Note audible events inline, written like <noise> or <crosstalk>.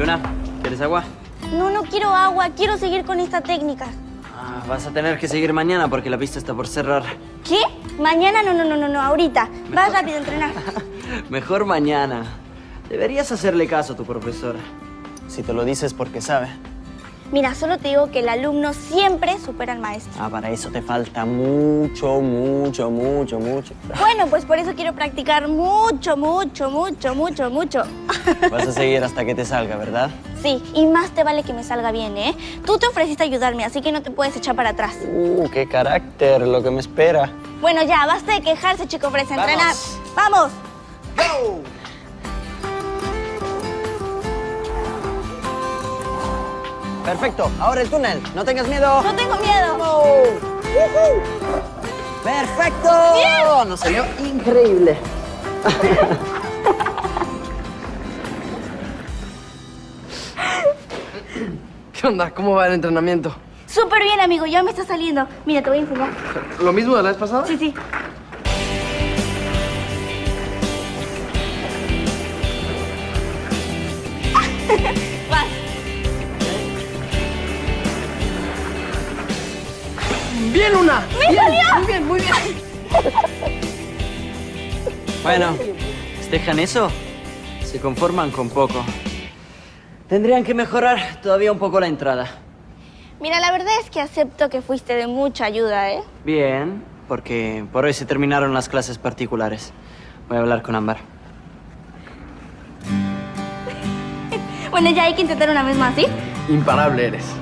Luna, ¿quieres agua? No, no quiero agua. Quiero seguir con esta técnica. Ah, vas a tener que seguir mañana porque la pista está por cerrar. ¿Qué? Mañana no, no, no, no, no. Ahorita. Mejor... Vas <laughs> rápido a entrenar. Mejor mañana. Deberías hacerle caso a tu profesora. Si te lo dices porque sabe. Mira, solo te digo que el alumno siempre supera al maestro. Ah, para eso te falta mucho, mucho, mucho, mucho. Bueno, pues por eso quiero practicar mucho, mucho, mucho, mucho, mucho. <laughs> Vas a seguir hasta que te salga, ¿verdad? Sí, y más te vale que me salga bien, ¿eh? Tú te ofreciste ayudarme, así que no te puedes echar para atrás. Uh, qué carácter, lo que me espera. Bueno, ya, basta de quejarse, chico fresa. Entrenar. ¡Vamos! ¡Go! Perfecto, ahora el túnel. No tengas miedo. ¡No tengo miedo! ¡Perfecto! Nos salió increíble. <laughs> ¿Qué onda? ¿Cómo va el entrenamiento? Súper bien, amigo. Ya me está saliendo. Mira, te voy a enseñar. ¿Lo mismo de la vez pasada? Sí, sí. <laughs> ¡Bien, una! ¡Me bien, salió! Muy bien, muy bien. Bueno, ¿les dejan eso? Se conforman con poco. Tendrían que mejorar todavía un poco la entrada. Mira, la verdad es que acepto que fuiste de mucha ayuda, ¿eh? Bien, porque por hoy se terminaron las clases particulares. Voy a hablar con Ámbar. <laughs> Bueno, ya hay que intentar una vez más, ¿sí? Imparable eres.